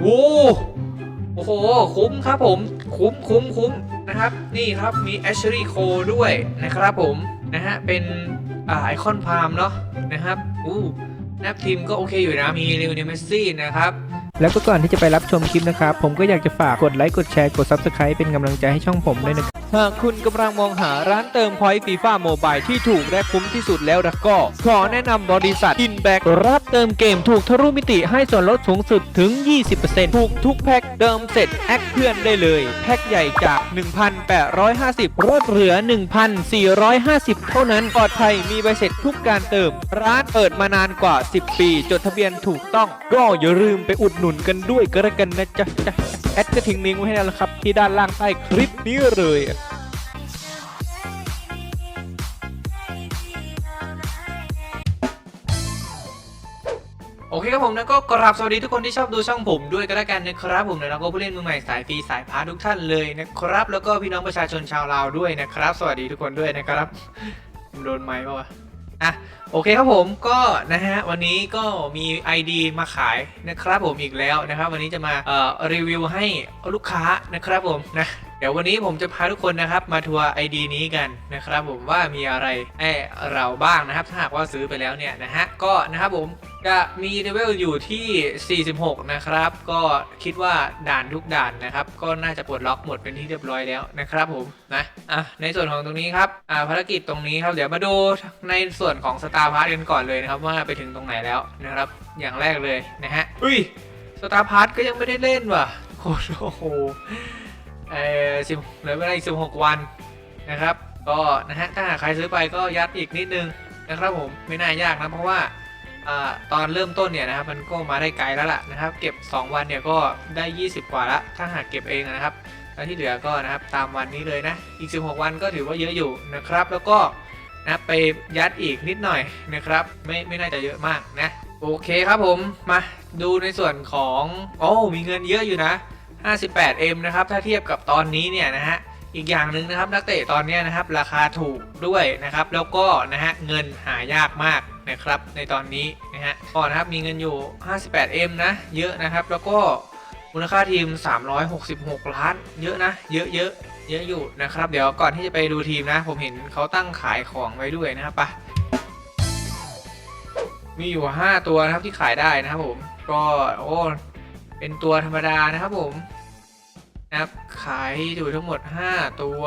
โอ้โอ้โห คุ้มครับผม คุ้มคุ้มคุ้มนะครับ นี่ครับ มี a s h e r y Cole ด้วยนะครับผม นะฮะ เป็นอ่าไอคอนพามเนาะ นะครับ อู้แนบทีมก็โอเคอยู่นะ มีเรวเนเมสซี่นะครับแล้วก็ก่อนที่จะไปรับชมคลิปนะครับ ผมก็อยากจะฝากกดไลค์ กดแชร์ กด Subscribe เป็นกำลังใจให้ช่องผมด้วยนะครับ หากคุณกำลังมองหาร้านเติมพอยต์ฟีฟ่าโมบายที่ถูกและคุ้มที่สุดแล้วละก็ ขอแนะนำบริษัท Inback รับเติมเกมถูกทะลุมิติให้ส่วนลดสูงสุดถึง 20%ถูกทุกแพ็คเติมเสร็จแอคเพื่อนได้เลย แพ็คใหญ่จาก 1,850ลดเหลือ 1,450 เท่านั้นปลอดภัยมีใบเสร็จทุกการเติม ร้านเปิดมานานกว่า 10 ปี จดทะเบียนถูกต้อง ก็อย่าลืมไปอุดหนุนกันด้วยก็แล้วกันนะจ๊ะจ๊ะ อดก็ทิ้งลิงก์ไว้ให้แล้วละครับ ที่ด้านล่างใต้คลิปนี้เลยโอเคครับผมแล้วก็กราบสวัสดีทุกคนที่ชอบดูช่องผมด้วยก็แล้วกันนะครับผมแล้วก็ผู้เล่นมือใหม่สายฟรีสายพาทุกท่านเลยนะครับ แล้วก็พี่น้องประชาชนชาวลาวด้วยนะครับ สวัสดีทุกคนด้วยนะครับโดนไหมปะวะ อะโอเคครับผมก็นะฮะวันนี้ก็มี ID มาขายนะครับผมอีกแล้วนะครับ วันนี้จะมาเอ่อรีวิวให้ลูกค้านะครับผมนะ เดี๋ยววันนี้ผมจะพาทุกคนนะครับมาทัวร์ ID นี้กันนะครับผมว่ามีอะไรให้เราบ้างนะครับ ถ้าหากว่าซื้อไปแล้วเนี่ยนะฮะก็นะครับผมจะมีเลเวลอยู่ที่ 46 นะครับ ก็คิดว่าด่านทุกด่านนะครับ ก็น่าจะปลดล็อกหมดเป็นที่เรียบร้อยแล้วนะครับผมนะอะในส่วนของตรงนี้ครับอ่าภารกิจตรงนี้ครับเดี๋ยวมาดูในส่วนของสตาร์พาร์ทกันก่อนเลยนะครับว่าไปถึงตรงไหนแล้วนะครับ อย่างแรกเลยนะฮะอุ้ยสตาร์พาร์ทก็ยังไม่ได้เล่นว่ะโอ้โห เอ่อสิบเหลือเวลาอีกสิบหกวันนะครับ ก็นะฮะถ้าหากใครซื้อไปก็ยัดอีกนิดนึงนะครับผมไม่น่ายากนะเพราะว่าอ่าตอนเริ่มต้นเนี่ยนะครับมันก็มาได้ไกลแล้วล่ะนะครับ เก็บ 2 วันเนี่ยก็ได้ 20 กว่าละถ้าหากเก็บเองนะครับแล้วที่เหลือก็นะครับตามวันนี้เลยนะอีก 16 วันก็ถือว่าเยอะอยู่นะครับ แล้วก็นะไปยัดอีกนิดหน่อยนะครับ ไม่ไม่น่าจะเยอะมากนะโอเคครับผมมาดูในส่วนของโอ้มีเงินเยอะอยู่นะ 58M นะครับ ถ้าเทียบกับตอนนี้เนี่ยนะฮะ อีกอย่างหนึ่งนะครับนักเตะตอนนี้นะครับราคาถูกด้วยนะครับ แล้วก็นะฮะเงินหายากมากนะครับในตอนนี้นะฮะก็นนะครับมีเงินอยู่ 58M นะเยอะนะครับ แล้วก็มูลค่าทีม 366 ล้าน เยอะนะ เยอะเยอะเยอะอยู่นะครับ เดี๋ยวก่อนที่จะไปดูทีมนะ ผมเห็นเขาตั้งขายของไว้ด้วยนะครับไปะมีอยู่ 5 ตัวนะครับที่ขายได้นะครับผม ก็โอ้ เป็นตัวธรรมดานะครับผมนะครับขายอยู่ทั้งหมด 5 ตัว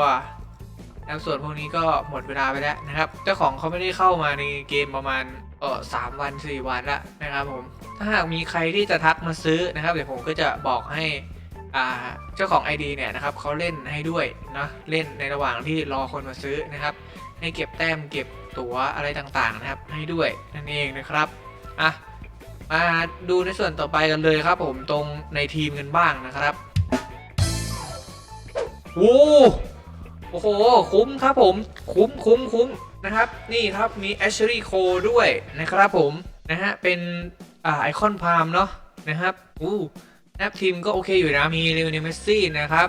นะครับส่วนพวกนี้ก็หมดเวลาไปแล้วนะครับ เจ้าของเขาไม่ได้เข้ามาในเกมประมาณเออสามวันสี่วันละนะครับผมถ้าหากมีใครที่จะทักมาซื้อนะครับเดี๋ยวผมก็จะบอกให้อ่าเจ้าของ ID เนี่ยนะครับเขาเล่นให้ด้วยนะเล่นในระหว่างที่รอคนมาซื้อนะครับ ให้เก็บแต้มเก็บตั๋วอะไรต่างๆนะครับให้ด้วยนั่นเองนะครับอะ มาดูในส่วนต่อไปกันเลยครับ ผมตรงในทีมกันบ้างนะครับโอ้โอ้โห คุ้มครับผมคุ้มคุ้มคุ้มนะครับ นี่ครับมี a s h e r y Cole ด้วยนะครับผมนะฮะเป็นอ่าไอคอนพามเนาะนะครับอู้แนบทีมก็โอเคอยู่นะมีเรวเนเมสซี่นะครับ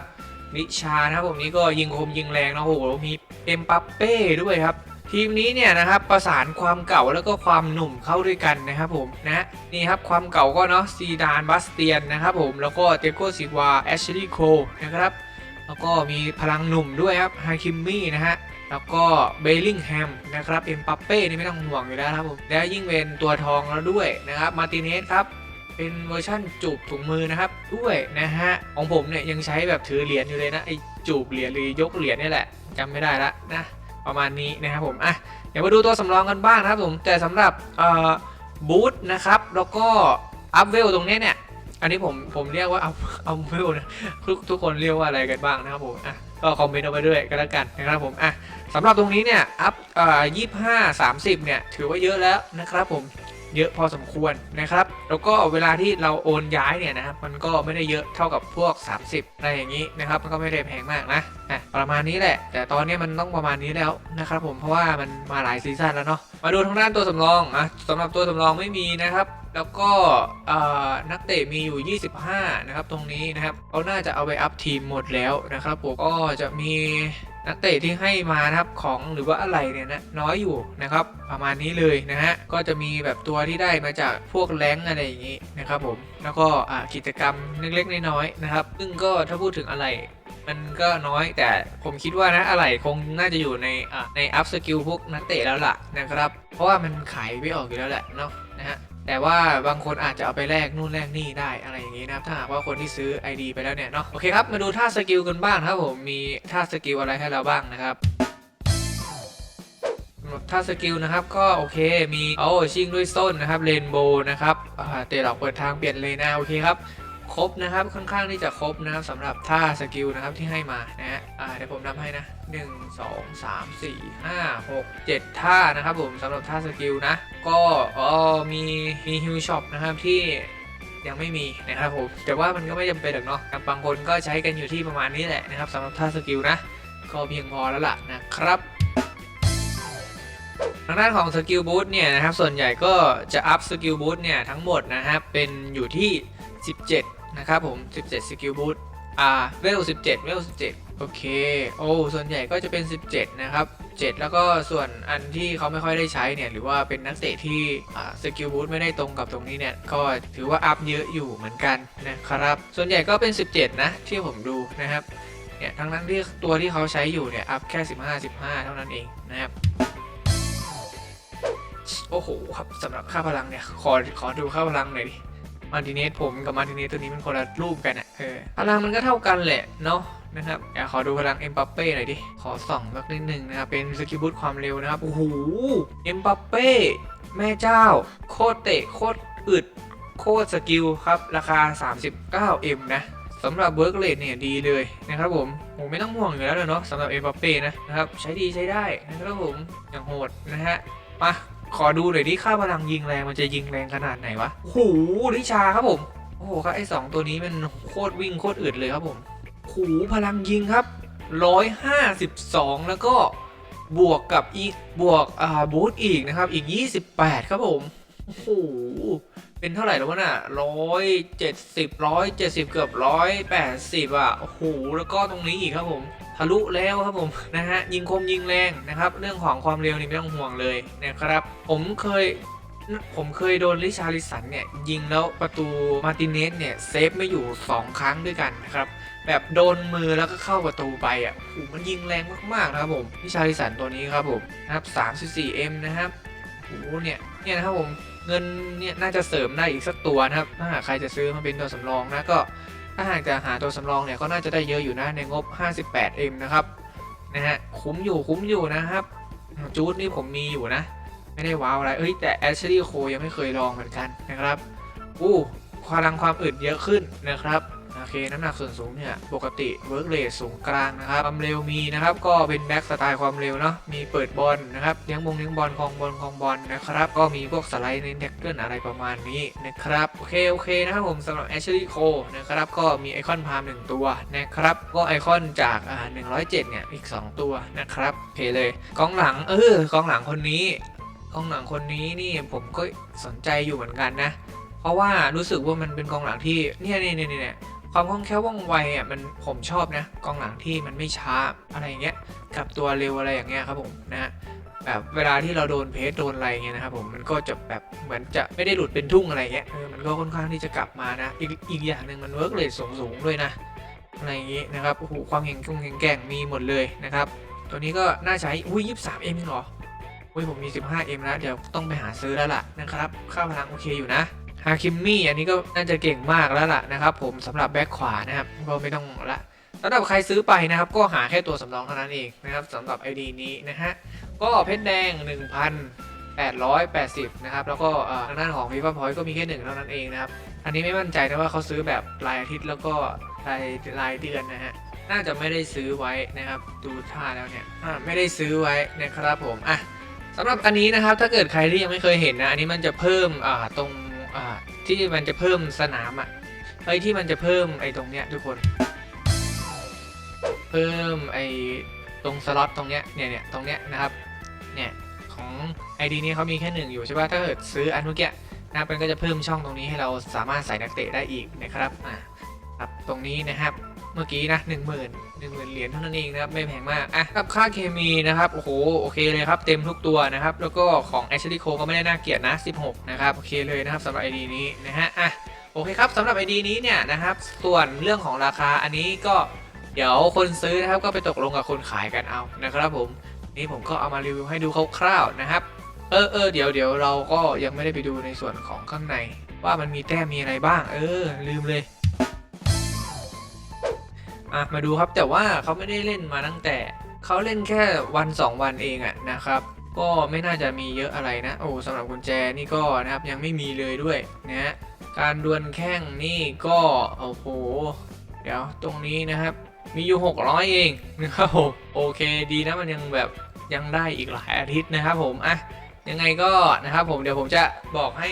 นิชานะครับผมนี่ก็ยิงคมยิงแรงนะโอ้โหมีเอ็มปัปเป้ด้วยครับ ทีมนี้เนี่ยนะครับประสานความเก่าแล้วก็ความหนุ่มเข้าด้วยกันนะครับผมนะนี่ครับความเก่าก็เนาะซีดานบัสเตียนนะครับผมแล้วก็เตโกซิวาแอชลีย์โคนะครับแล้วก็มีพลังหนุ่มด้วยครับฮาคิมมี่นะฮะแล้วก็เบลลิงแฮมนะครับเอ็มปัปเป้นี่ไม่ต้องห่วงอยู่แล้วครับผมแล้วยิ่งเป็นตัวทองแล้วด้วยนะครับมาติเนสครับเป็นเวอร์ชั่นจูบถุงมือนะครับด้วยนะฮะของผมเนี่ยยังใช้แบบถือเหรียญอยู่เลยนะไอจูบเหรียญหรือยกเหรียญนี่แหละจำไม่ได้ละนะ ประมาณนี้นะครับผมอะเดี๋ยวมาดูตัวสำรองกันบ้างนะครับผมแต่สำหรับบูธนะครับแล้วก็อัพเวลตรงนี้เนี่ยอันนี้ผมผมเรียกว่าอัพอัพเวลนะทุกทุกคนเรียกว่าอะไรกันบ้างนะครับผมอะก็คอมเมนต์เอาไปด้วยกันแล้วกันนะครับผมอะสำหรับตรงนี้เนี่ยอัพอ่ายี่ห้าสามสิบเนี่ยถือว่าเยอะแล้วนะครับผม เยอะพอสมควรนะครับ แล้วก็เวลาที่เราโอนย้ายเนี่ยนะครับมันก็ไม่ได้เยอะเท่ากับพวก 30 อะไรอย่างนี้นะครับมันก็ไม่ได้แพงมากนะอะประมาณนี้แหละ แต่ตอนนี้มันต้องประมาณนี้แล้วนะครับผมเพราะว่ามันมาหลายซีซั่นแล้วเนาะมาดูทางด้านตัวสำรองอะสำหรับตัวสำรองไม่มีนะครับแล้วก็นักเตะมีอยู่ 25 นะครับ ตรงนี้นะครับเขาน่าจะเอาไปอัพทีมหมดแล้วนะครับผมก็จะมี นักเตะที่ให้มานะครับของหรือว่าอะไรเนี่ยนะน้อยอยู่นะครับ ประมาณนี้เลยนะฮะก็จะมีแบบตัวที่ได้มาจากพวกแรงอะไรอย่างนี้นะครับผมแล้วก็กิจกรรมเล็กๆน้อยๆนะครับ ซึ่งก็ถ้าพูดถึงอะไรมันก็น้อยแต่ผมคิดว่านะอะไรคงน่าจะอยู่ในในอัพสกิลพวกนักเตะแล้วล่ะนะครับ เพราะว่ามันขายไม่ออกอยู่แล้วแหละเนาะนะฮะ แต่ว่าบางคนอาจจะเอาไปแลกนู่นแลกนี่ได้อะไรอย่างนี้นะครับถ้าหากว่าคนที่ซื้อ ID ไปแล้วเนี่ยเนาะโอเคครับมาดูท่าสกิลกันบ้างครับผมมีท่าสกิลอะไรให้เราบ้างนะครับท่าสกิลนะครับก็โอเคมีโอ้ชิงด้วยส้นนะครับเรนโบว์นะครับเตะหลอกเปิดทางเปลี่ยนเลนนะโอเคครับ ครบนะครับค่อนข้างที่จะครบนะครับสำหรับท่าสกิลนะครับที่ให้มานะฮะอ่าเดี๋ยวผมนับให้นะ 1 2 3 4 5 6 7 ท่านะครับผมสำหรับท่าสกิลนะ ก็อ๋อมีมีฮิวช็อปนะครับที่ยังไม่มีนะครับผมแต่ว่ามันก็ไม่จำเป็นหรอกเนาะบางคนก็ใช้กันอยู่ที่ประมาณนี้แหละนะครับสำหรับท่าสกิลนะ ก็เพียงพอแล้วล่ะนะครับทางด้านของสกิลบูทเนี่ยนะครับส่วนใหญ่ก็จะอัพสกิลบูทเนี่ยทั้งหมดนะครับเป็นอยู่ที่ 17 นะครับผม 17สกิลบูทอ่าเวล17 เวล17 โอเค โอ้ ส่วนใหญ่ก็จะเป็น 17 นะครับ 7 แล้วก็ส่วนอันที่เขาไม่ค่อยได้ใช้เนี่ย หรือว่าเป็นนักเตะที่สกิลบูทไม่ได้ตรงกับตรงนี้เนี่ย ก็ถือว่าอัพเยอะอยู่เหมือนกันนะครับ ส่วนใหญ่ก็เป็น 17 นะ ที่ผมดูนะครับ เนี่ยทั้งนั้นที่ตัวที่เขาใช้อยู่เนี่ย อัพแค่ 15 15 เท่านั้นเองนะครับโอ้โหครับสำหรับค่าพลังเนี่ย ขอขอดูค่าพลังหน่อยดิ มาร์ติเนสผมกับมาร์ติเนสตัวนี้มันคนละรูปกันอะเออพลังมันก็เท่ากันแหละเนาะนะครับอยากขอดูพลังเอ็มบัปเป้หน่อยดิ ขอส่องสักนิดนึงนะครับ เป็นสกิลบูทความเร็วนะครับ โอ้โห เอ็มบัปเป้ แม่เจ้า โคตรเตะ โคตรอึด โคตรสกิลครับ ราคา 39M นะสำหรับเวิร์กเลดเนี่ยดีเลยนะครับผมผมไม่ต้องห่วงอยู่แล้วเลยเนาะสำหรับเอ็มบัปเป้นะนะครับ ใช้ดีใช้ได้นะครับผมอย่างโหดนะฮะมา ขอดูหน่อยดิค่าพลังยิงแรงมันจะยิงแรงขนาดไหนวะโอ้โหลิชาครับผม โอ้โหครับไอ้สองตัวนี้มันโคตรวิ่งโคตรอึดเลยครับผมโอ้โหพลังยิงครับ 152 แล้วก็บวกกับอีกบวกอ่าบูทอีกนะครับ อีก 28 ครับผม โอ้โห เป็นเท่าไหร่แล้ววะน่ะร้อยเจ็ดสิบร้อยเจ็ดสิบเกือบร้อยแปดสิบอะ โอ้โห แล้วก็ตรงนี้อีกครับผมะลุแล้วครับผมนะฮะยิงคมยิงแรงนะครับ เรื่องของความเร็วนี่ไม่ต้องห่วงเลยนะครับ ผมเคยผมเคยโดนลิชาริสันเนี่ย ยิงแล้วประตูมาติเนสเนี่ย เซฟไม่อยู่ 2 ครั้งด้วยกันนะครับ แบบโดนมือแล้วก็เข้าประตูไปอะโอ้โหมันยิงแรงมากๆนะครับผมลิชาริสันตัวนี้ครับผมนะครับ 34M นะครับโอ้โหเนี่ยเนี่ยนะครับผมเงินเนี่ยน่าจะเสริมได้อีกสักตัวนะครับ ถ้าหากใครจะซื้อมาเป็นตัวสำรองนะก็ ถ้าหากจะหาตัวสำรองเนี่ยก็น่าจะได้เยอะอยู่นะในงบ 58M นะครับนะฮะคุ้มอยู่คุ้มอยู่นะครับจูดนี่ผมมีอยู่นะ ไม่ได้ว้าวอะไรเอ้ยแต่แอชลีย์โคยังไม่เคยลองเหมือนกันนะครับอู้พลังความอึดเยอะขึ้นนะครับ โอเคน้ำหนักส่วนสูงเนี่ย ปกติเวิร์กเรทสูงกลางนะครับความเร็วมีนะครับ ก็เป็นแบ็กสไตล์ความเร็วเนาะมีเปิดบอลนะครับเลี้ยงบงเลี้ยงบอลคลองบอลคลองบอลนะครับ ก็มีพวกสไลด์ในแท็กเกิลอะไรประมาณนี้นะครับ โอเค โอเคนะครับผมสำหรับแอชลีย์โคนะครับ ก็มีไอคอนพามหนึ่งตัวนะครับ ก็ไอคอนจากอ่า107เจ็ดเนี่ยอีก 2 ตัวนะครับโอเคเลยกองหลังเออกองหลังคนนี้กองหลังคนนี้นี่ผมก็สนใจอยู่เหมือนกันนะ เพราะว่ารู้สึกว่ามันเป็นกองหลังที่เนี่ยเนี่ยเนี่ยเนี่ย ความคล่องแคล่วว่องไวอะมันผมชอบนะกองหลังที่มันไม่ช้าอะไรเงี้ยกับตัวเร็วอะไรอย่างเงี้ยครับผมนะแบบเวลาที่เราโดนเพสโดนอะไรเงี้ยนะครับผมมันก็จะแบบเหมือนจะไม่ได้หลุดเป็นทุ่งอะไรเงี้ยเออมันก็ค่อนข้างที่จะกลับมานะ อีกอีกอย่างหนึ่งมันเวิร์กเลทสูงสูงๆด้วยนะอะไรอย่างงี้นะครับโอ้โหความแข็งแข็งแกร่งมีหมดเลยนะครับ ตัวนี้ก็น่าใช้อุ้ยยี่สิบสามเอ็มเหรออุ้ยผมมี 15M แล้วเดี๋ยวต้องไปหาซื้อแล้วล่ะนะครับ ค่าพลังโอเคอยู่นะ ฮาคิมมี่อันนี้ก็น่าจะเก่งมากแล้วล่ะนะครับผมสำหรับแบ็คขวานะครับก็ไม่ต้องละสำหรับใครซื้อไปนะครับ ก็หาแค่ตัวสำรองเท่านั้นเองนะครับสำหรับ ID นี้นะฮะก็เพชรแดง 1,880 นะครับ แล้วก็ทางด้านของ FIFA Point ก็มีแค่หนึ่งเท่านั้นเองนะครับ อันนี้ไม่มั่นใจนะว่าเขาซื้อแบบรายอาทิตย์แล้วก็รายรายเดือนนะฮะน่าจะไม่ได้ซื้อไว้นะครับ ดูท่าแล้วเนี่ยไม่ได้ซื้อไว้นะครับผมอะสำหรับอันนี้นะครับถ้าเกิดใครที่ยังไม่เคยเห็นนะอันนี้มันจะเพิ่มตรง อ่าที่มันจะเพิ่มสนามอะไอ้ยที่มันจะเพิ่มไอ้ตรงเนี้ยทุกคน เพิ่มไอ้ตรงสล็อตตรงเนี้ยเนี่ยเนี่ยตรงเนี้ยนะครับเนี่ยของ ID นี้เขามีแค่หนึ่งอยู่ใช่ป่ะถ้าเกิดซื้ออันเมื่อกี้นะมันก็จะเพิ่มช่องตรงนี้ให้เราสามารถใส่นักเตะได้อีกนะครับอะครับตรงนี้นะครับ เมื่อกี้นะ1 0 0 0 0 1 0,000เหรียญเท่านั้นเองนะครับไม่แพงมากอะกับค่าเคมีนะครับโอ้โหโอเคเลยครับเต็มทุกตัวนะครับแล้วก็ของแอชลีโคก็ไม่ได้น่าเกลียดนะ16นะครับโอเคเลยนะครับสำหรับ ID นี้นะฮะอะโอเคครับสำหรับ ID นี้เนี่ยนะครับส่วนเรื่องของราคาอันนี้ก็เดี๋ยวคนซื้อนะครับก็ไปตกลงกับคนขายกันเอานะครับผมนี่ผมก็เอามารีวิวให้ดูคร่าวๆนะครับเออเออเดี๋ยวเดี๋ยวเราก็ยังไม่ได้ไปดูในส่วนของข้างใน ว่ามันมีแต้มมีอะไรบ้าง เออ ลืมเลย อะมาดูครับแต่ว่าเขาไม่ได้เล่นมาตั้งแต่เขาเล่นแค่วัน 2 วันเองอะนะครับ ก็ไม่น่าจะมีเยอะอะไรนะ โอ้สำหรับกุญแจนี่ก็นะครับยังไม่มีเลยด้วยนะการดวลแข้งนี่ก็โอ้โหเดี๋ยวตรงนี้นะครับมีอยู่ 600 เองนะครับผมโอเคดีนะมันยังแบบยังได้อีกหลายอาทิตย์นะครับผมอะยังไงก็นะครับผมเดี๋ยวผมจะบอกให้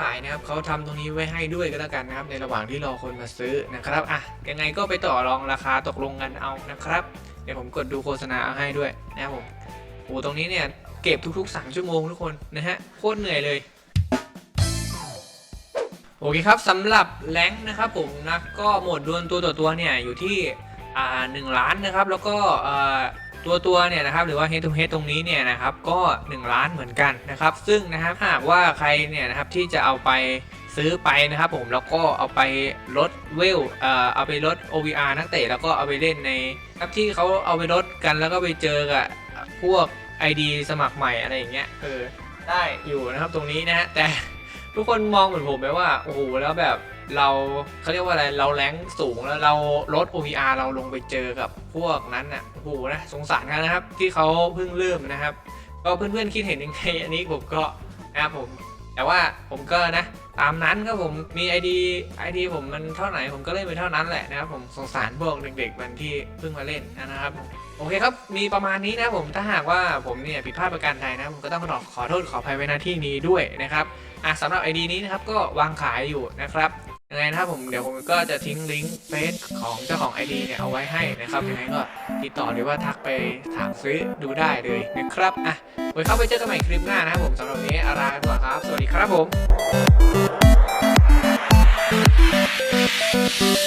ขายนะครับเขาทำตรงนี้ไว้ให้ด้วยก็แล้วกันนะครับ ในระหว่างที่รอคนมาซื้อนะครับอะยังไงก็ไปต่อรองราคาตกลงกันเอานะครับ เดี๋ยวผมกดดูโฆษณาเอาให้ด้วยนะครับผมโอ้ตรงนี้เนี่ยเก็บทุกๆ 3 ชั่วโมงทุกคนนะฮะโคตรเหนื่อยเลยโอเคครับสำหรับแรงนะครับผมนะก็หมดดวลตัวต่อตัวเนี่ยอยู่ที่อ่าหนึ่งล้านนะครับ แล้วก็อ่า ตัวตัวเนี่ยนะครับหรือว่า head to head ตรงนี้เนี่ยนะครับก็ 1 ล้านเหมือนกันนะครับ ซึ่งนะครับหากว่าใครเนี่ยนะครับที่จะเอาไปซื้อไปนะครับผมแล้วก็เอาไปลดเวลเอ่อเอาไปลด OVR นักเตะแล้วก็เอาไปเล่นในครับที่เขาเอาไปลดกันแล้วก็ไปเจอกับพวก ID สมัครใหม่อะไรอย่างเงี้ยเออได้อยู่นะครับตรงนี้นะฮะแต่ทุกคนมองเหมือนผมไหมว่าโอ้โหแล้วแบบ เราเขาเรียกว่าอะไรเราแรงสูงแล้วเราลด OVR เราลงไปเจอกับพวกนั้นอะโหนะสงสารกันนะครับ ที่เขาเพิ่งเริ่มนะครับ ก็เพื่อนๆคิดเห็นยังไงอันนี้ผมก็นะครับผม แต่ว่าผมก็นะตามนั้นครับผมมี ID ID ผมมันเท่าไหร่ผมก็เล่นไปเท่านั้นแหละนะครับผมสงสารพวกเด็กๆมันที่เพิ่งมาเล่นนะครับโอเคครับมีประมาณนี้นะผมถ้าหากว่าผมเนี่ยผิดพลาดประการใดนะผมก็ต้องขอขอโทษขออภัยไว้หน้าที่นี้ด้วยนะครับอะสำหรับ ID นี้นะครับก็วางขายอยู่นะครับ ยังไงนะครับผมเดี๋ยวผมก็จะทิ้งลิงก์เฟซของเจ้าของ ID เนี่ยเอาไว้ให้นะครับยังไงก็ติดต่อหรือว่าทักไปถามซื้อดูได้เลยนะครับอะไว้เข้าไปเจอกันใหม่คลิปหน้านะครับผมสำหรับวันนี้อาราตัวครับ สวัสดีครับผ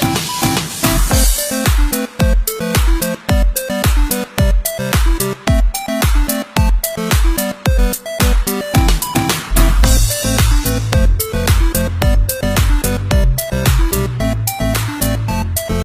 ม